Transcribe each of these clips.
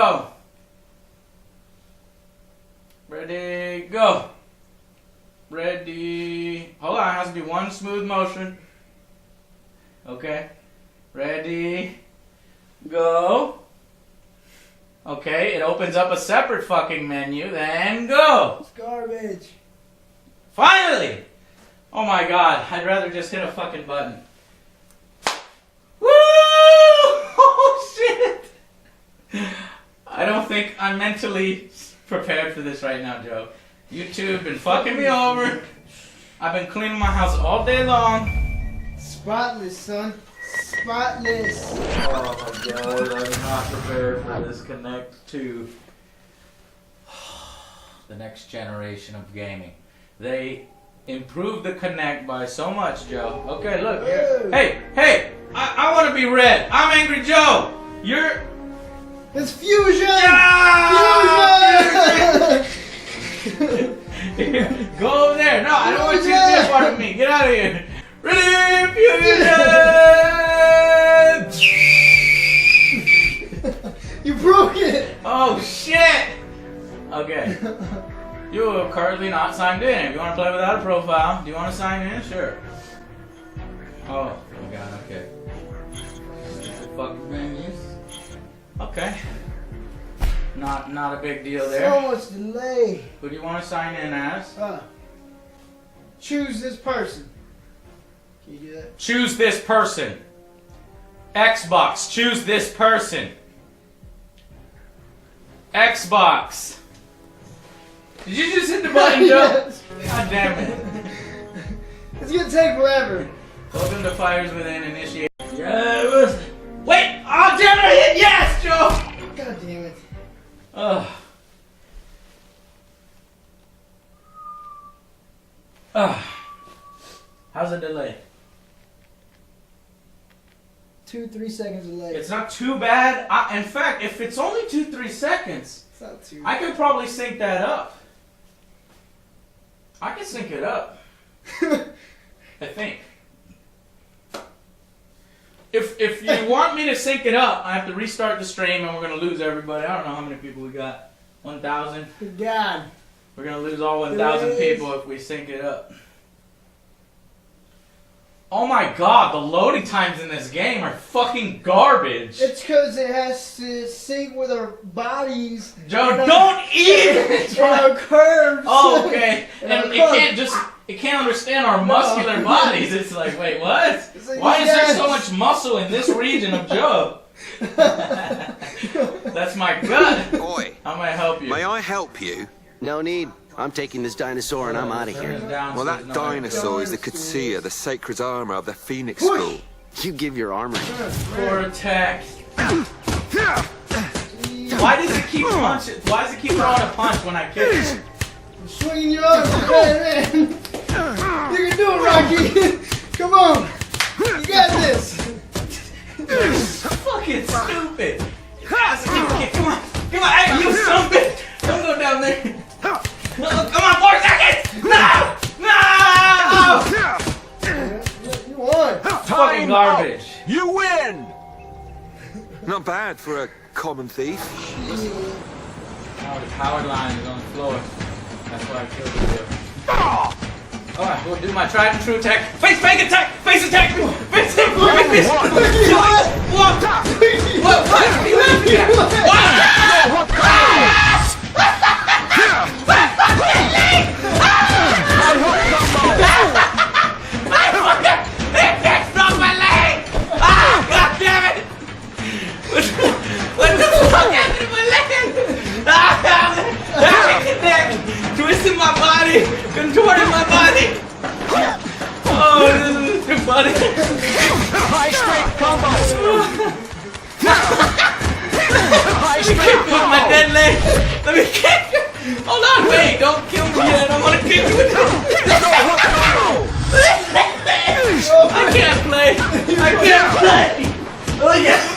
go. Ready, go. Ready. Hold on, it has to be one smooth motion. Okay. Ready, go. Okay, it opens up a separate fucking menu. Then go. It's garbage. Finally! Oh my god, I'd rather just hit a fucking button. Woo! Oh shit! I don't think I'm mentally prepared for this right now, Joe. YouTube been fucking me over. I've been cleaning my house all day long. Spotless, son. Spotless. Oh my god, I'm not prepared for this Connect to the next generation of gaming. They improved the Connect by so much, Joe. Okay, look. Hey, hey, I, I want to be red. I'm Angry Joe. You're. It's fusion! Ah! Fusion! Go over there. No, I don't want you to be a part of me. Get out of here. Ready, fusion! you broke it! Oh shit! Okay. You are currently not signed in. If you want to play without a profile, do you want to sign in? Sure. Oh, my god, okay. Fucking menus. Okay. Not not a big deal there. So much delay. Who do you want to sign in as? Uh, choose this person. Can you do that? Choose this person. Xbox, choose this person. Xbox. Did you just hit the button, Joe? God damn it. It's gonna take forever. Welcome to Fires Within Initiate. Yes. Wait! Oh, damn it! I hit yes, Ugh. Ugh. How's the delay? Two, three seconds delay. It's not too bad. I, in fact, if it's only two, three seconds, It's not too. I could probably sync that up. I can sync it up. I think. If if you want me to sync it up, I have to restart the stream and we're gonna lose everybody. I don't know how many people we got. One thousand. Good God. We're gonna lose all one thousand people if we sync it up. Oh my god, the loading times in this game are fucking garbage. It's because it has to sync with our bodies. Joe, don't eat! and our curves. Oh, okay. And And it can't just it can't understand our muscular bodies. It's like, wait, what? Like, Why is there so much muscle in this region of Joe? That's my gut. Boy, How may I help you? may I help you? No need. I'm taking this dinosaur and I'm out of here. Well, that no- dinosaur is the Katsuya, the sacred armor of the Phoenix Push. School. You give your armor. For attack. Why does it keep punching? Why does it keep throwing a punch when I kick it? I'm swinging your arms, man, man. You can do it, Rocky. Come on. You got this. Fucking stupid. That's a keep kick. Come on. Come on. Hey, you son bitch. Don't go down there. No, come on, four seconds. No. No. You won. Fucking garbage. You win! Not bad for a common thief. Oh, the power line is on the floor. That's why I killed you. Ah! Alright, we'll do my tried and true attack. Face fake attack! Face attack! Face attack! Face face! What? What? What? What? Are you laughing at? What? Let me kick you. Hold on, wait, don't kill me yet. I want to kick you with this. I can't play. I can't play. Oh, I can't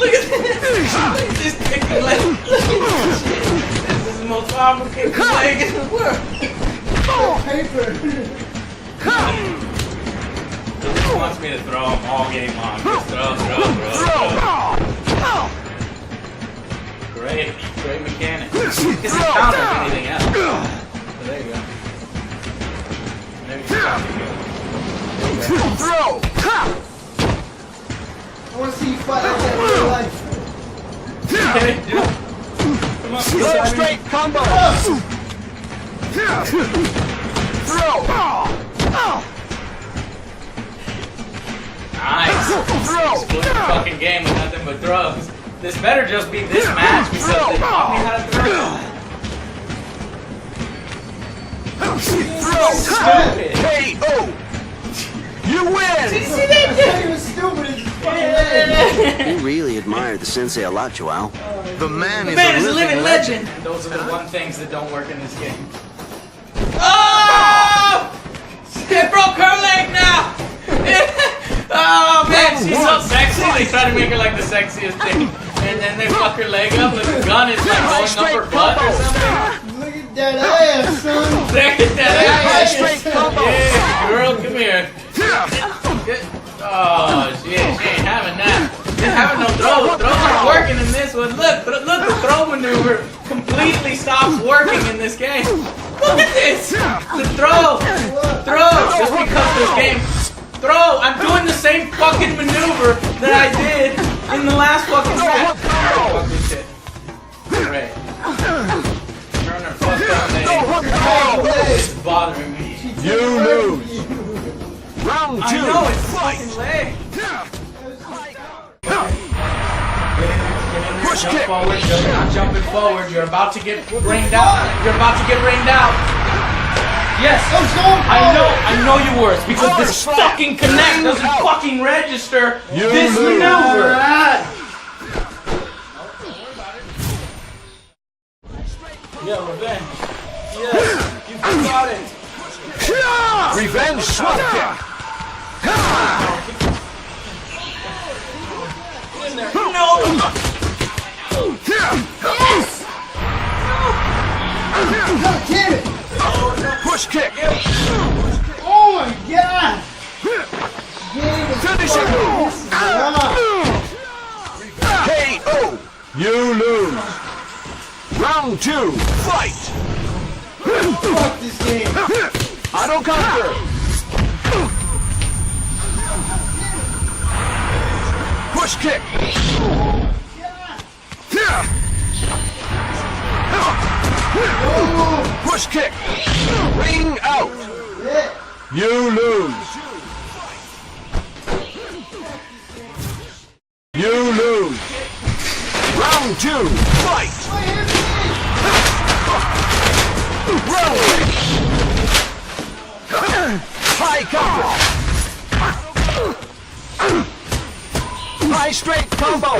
Look at this. Look at this kicking leg. Look at this shit. This is the most powerful kicking leg in the world. Oh, Paper. He just wants me to throw him all game long. Just throw, throw, throw, throw. Great, great mechanic. This doesn't count as anything else. So there you go. Maybe it's not too good. Throw! I want to see you fight like that in real life. Okay, dude. Come on, straight combo! Throw! Nice. Throw! Split the fucking game with nothing but throws. This better just be this match because they taught me how to throw. Throw! Stupid. KO! You win! See that? That was stupid as fucking leg. You really admire the sensei a lot, Joao. The man is Man a is a living, living legend. legend. Those are the one things that don't work in this game. Oh! It broke her leg now. oh man, she's so sexy. They try to make her like the sexiest thing, and then they fuck her leg up, and the gun is like going up her butt or something. Look at that ass, son. Look at that High ass. straight combo! Yeah, this game. Look at this. The throw, throw. Just because this game, throw. I'm doing the same fucking maneuver that I did in the last fucking match. Fuck this shit. Great. Turn her fucked up leg. It's bothering me. You lose! Round I know it's fucking leg. Push Jump kick! forward. You're not jumping forward. You're about to get rained out. You're about to get rained out. Yes. Oh, I was going I know. I know you were. It's because this slap. fucking connect doesn't out. fucking register You this lose. maneuver. Yeah, revenge. Yes, you got it. Revenge swap kick! No. Hmm. God damn it. Push kick! Oh my god. Game is Finishing fucking- move! This is rough. KO! You lose! Round two, fight! Fuck this game. Auto counter! Push kick! Oh Push kick! Ring out! You lose! You lose! Round two, fight! Round High counter! High straight combo!